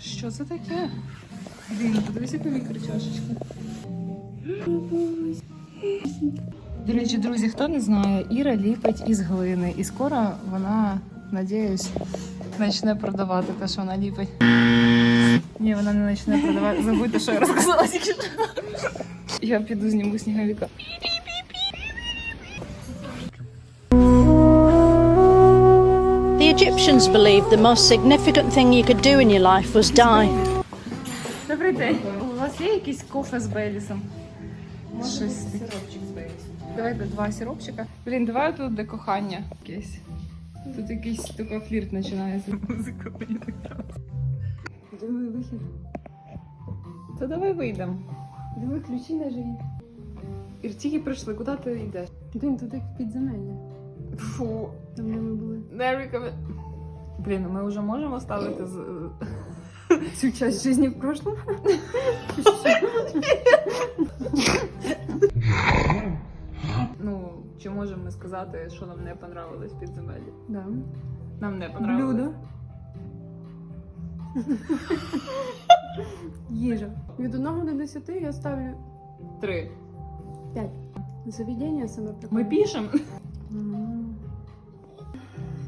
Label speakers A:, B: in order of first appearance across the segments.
A: Що це таке? Блін, подивися по мікрочашечку. До речі, друзі, хто не знає, Іра ліпить із глини, і скоро вона, надіюсь, почне продавати те, що вона ліпить. Ні, вона не почне продавати. Забудьте, що я розказала. Я піду зніму сніговика.
B: Egyptians believed the most significant thing you could do in your life was die.
A: Добрий день. У вас є якийсь кофе з Белісом? Щось сиропчик з Белісом. Давайте два сиропчика. Блін, давай тут де кохання якесь. Тут якийсь такий флірт починається. Музика мені так. Диви вихід. Та давай вийдемо. Диви ключі на живі. Ір, тільки прийшли, куди ти йдеш?
C: Дим, тут як підземелля.
A: Фу,
C: Там де ми були.
A: не рекомен... Блін, ми вже можемо ставити з...
C: Цю часть життя в прошлом.
A: Ну, чи можемо ми сказати, що нам не понравилось в підземеллі?
C: Да.
A: Нам не понравилось.
C: Блюдо. Їжа. Від 1 до 10 я ставлю
A: Три.
C: 5. Заведення саме
A: Ми
C: прикольне.
A: пишемо.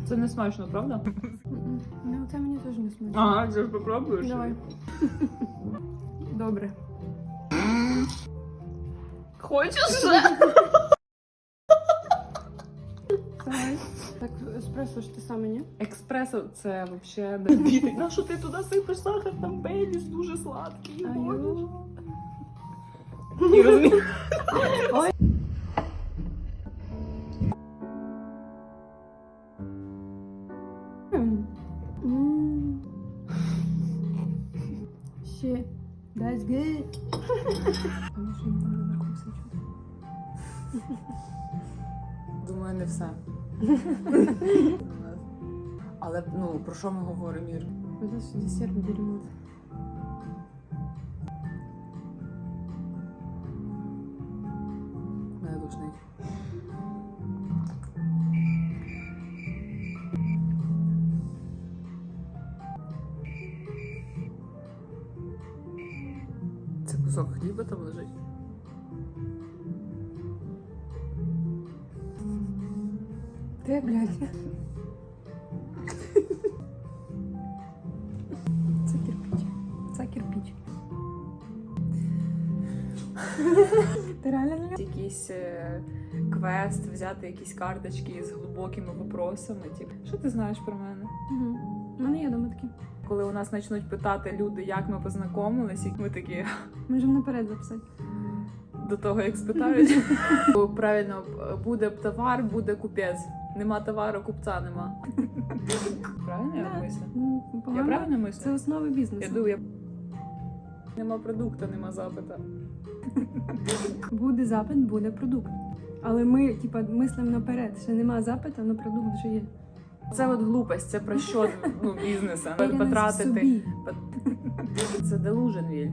A: Це не смачно, правда?
C: Ну, це мені теж не смачно.
A: Ага, це ж попробуєш.
C: Давай. Добре.
A: Хочеш ще?
C: Давай. Так, еспресо ж те саме, ні?
A: Експресо це взагалі добітий. На що ти туди сипеш сахар, там Бейліс дуже сладкий. Боже.
C: Ще. That's good. Що.
A: Думаю, не все. Але ну про що ми говоримо, Ір?
C: Вот это десерт беремот.
A: Мене кусок хліба там лежить.
C: Ты, блядь. Це кирпич. Це кирпич. Ти реально
A: Якийсь е, квест, взяти якісь карточки з глибокими вопросами. Типу, що ти знаєш про мене?
C: Угу. У мене є дома такі.
A: Коли у нас почнуть питати люди, як ми познайомились, ми такі
C: Можемо наперед записати.
A: до того, як спитають. Правильно, буде товар, буде купець. Нема товару, купця нема. Правильно я мислю?
C: Ну,
A: Я правильно
C: Це
A: мислю?
C: основи
A: Я
C: бізнесу.
A: думаю. Нема продукту, нема запита.
C: Буде запит, буде продукт. Але ми, типа, мислимо наперед. Ще нема запиту, але продукт вже є.
A: Це от глупость, це про що ну,
C: бізнеса
A: Потратити.
C: собі.
A: Це делуженвіль.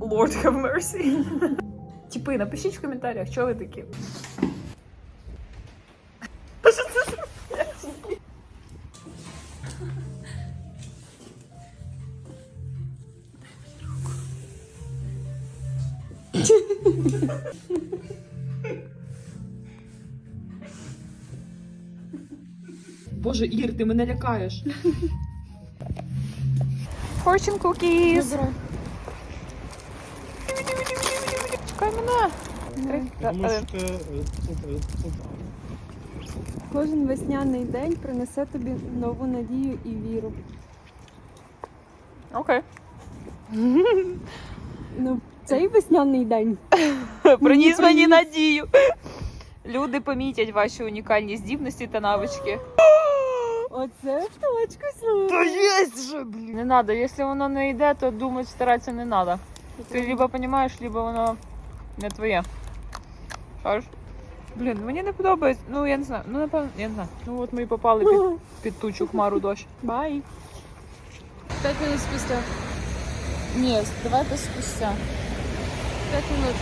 A: Lord have mercy. Типи, напишіть в коментарях, що ви такі. Боже, Ір, ти мене лякаєш. Fortune cookies. Чекай мене.
D: Тому
A: Е,
D: е, е,
C: Кожен весняний день принесе тобі нову надію і віру.
A: Окей.
C: Ну, цей весняний день.
A: Приніс мені надію. Люди помітять ваші унікальні здібності та навички.
C: Оце в точку слухай.
A: Та єсть же, блін. Не надо, якщо воно не йде, то думати старатися не надо. Ти либо розумієш, либо воно не твоє. Шариш? Блін, мені не подобається. Ну, я не знаю. Ну, напевно, я не знаю. Ну от ми і попали під, під тучу хмару дощ.
C: Бай. П'ять минут спустя.
A: Ні, давайте спустя.
C: П'ять минут.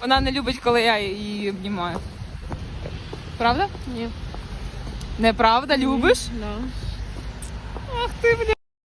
A: Вона не любить, коли я її обнімаю. Правда?
C: Ні.
A: Неправда, любиш?
C: Да.
A: Ах ти, бля.